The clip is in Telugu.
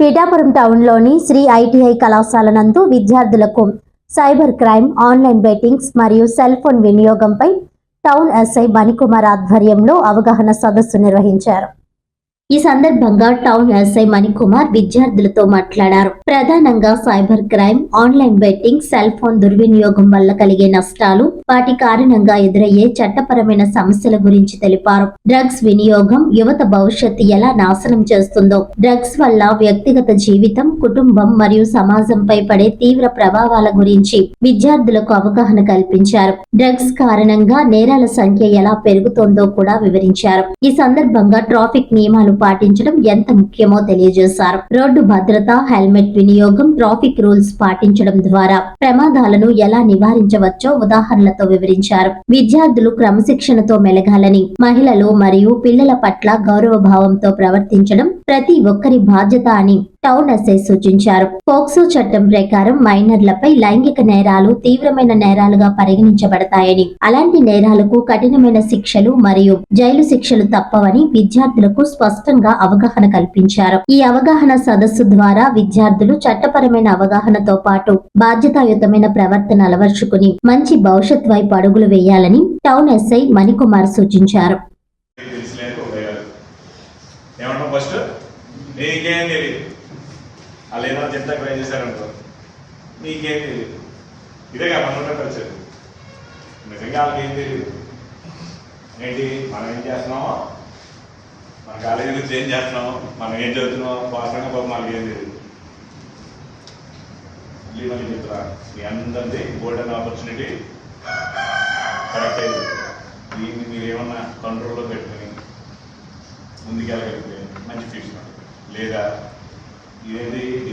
పీఠాపురం టౌన్లోని శ్రీ ఐటీఐ కళాశాల నందు విద్యార్థులకు సైబర్ క్రైమ్ ఆన్లైన్ బెట్టింగ్స్ మరియు సెల్ ఫోన్ వినియోగంపై టౌన్ ఎస్ఐ మణికుమార్ ఆధ్వర్యంలో అవగాహన సదస్సు నిర్వహించారు. ఈ సందర్భంగా టౌన్ ఎస్ఐ మణికుమార్ విద్యార్థులతో మాట్లాడారు. ప్రధానంగా cyber crime online betting cell phone దుర్వినియోగం వల్ల కలిగే నష్టాలు వాటి కారణంగా ఎదురయ్యే చట్టపరమైన సమస్యల గురించి తెలిపారు. డ్రగ్స్ వినియోగం యువత భవిష్యత్తు ఎలా నాశనం చేస్తుందో డ్రగ్స్ వల్ల వ్యక్తిగత జీవితం కుటుంబం మరియు సమాజంపై పడే తీవ్ర ప్రభావాల గురించి విద్యార్థులకు అవగాహన కల్పించారు. డ్రగ్స్ కారణంగా నేరాల సంఖ్య ఎలా పెరుగుతోందో కూడా వివరించారు. ఈ సందర్భంగా ట్రాఫిక్ నియమాలు పాటించడం ఎంత ముఖ్యమో తెలియజేశారు. రోడ్డు భద్రత హెల్మెట్ వినియోగం ట్రాఫిక్ రూల్స్ పాటించడం ద్వారా ప్రమాదాలను ఎలా నివారించవచ్చో ఉదాహరణలతో వివరించారు. విద్యార్థులు క్రమశిక్షణతో మెలగాలని మహిళలు మరియు పిల్లల పట్ల గౌరవ భావంతో ప్రవర్తించడం ప్రతి ఒక్కరి బాధ్యత అని టౌన్ ఎస్ఐ సూచించారు. పోక్సో చట్టం ప్రకారం మైనర్లపై లైంగిక నేరాలు తీవ్రమైన నేరాలుగా పరిగణించబడతాయని అలాంటి నేరాలకు కఠినమైన శిక్షలు మరియు జైలు శిక్షలు తప్పవని విద్యార్థులకు స్పష్టంగా అవగాహన కల్పించారు. ఈ అవగాహన సదస్సు ద్వారా విద్యార్థులు చట్టపరమైన అవగాహనతో పాటు బాధ్యతాయుతమైన ప్రవర్తన అలవర్చుకుని మంచి భవిష్యత్ వైపు అడుగులు వేయాలని టౌన్ ఎస్ఐ మణికుమార్ సూచించారు. ఏమంటాం ఫస్ట్? నీకేం తెలియదు వాళ్ళు ఏదో చెప్తా ట్రై చేశారనుకో నీకేం తెలియదు ఇదే కదా మన పరిచయం నిజంగా వాళ్ళకి ఏం తెలియదు ఏంటి? మనం ఏం చేస్తున్నామో? మన కాలేజీ నుంచి ఏం చేస్తున్నామో? మనం ఏం చదువుతున్నామో? వాస్తవంగా పాపం మనకి ఏం తెలియదు మళ్ళీ మళ్ళీ చెప్తున్నా. మీ అందరిది గోల్డెన్ ఆపర్చునిటీ కరెక్ట్ అయింది. దీన్ని మీరు ఏమన్నా కంట్రోల్లో పెట్టుకుని ముందుకెళ్ళగలిగితే మంచి ఫ్యూచర్ ఉంటుంది. లేదా ఏది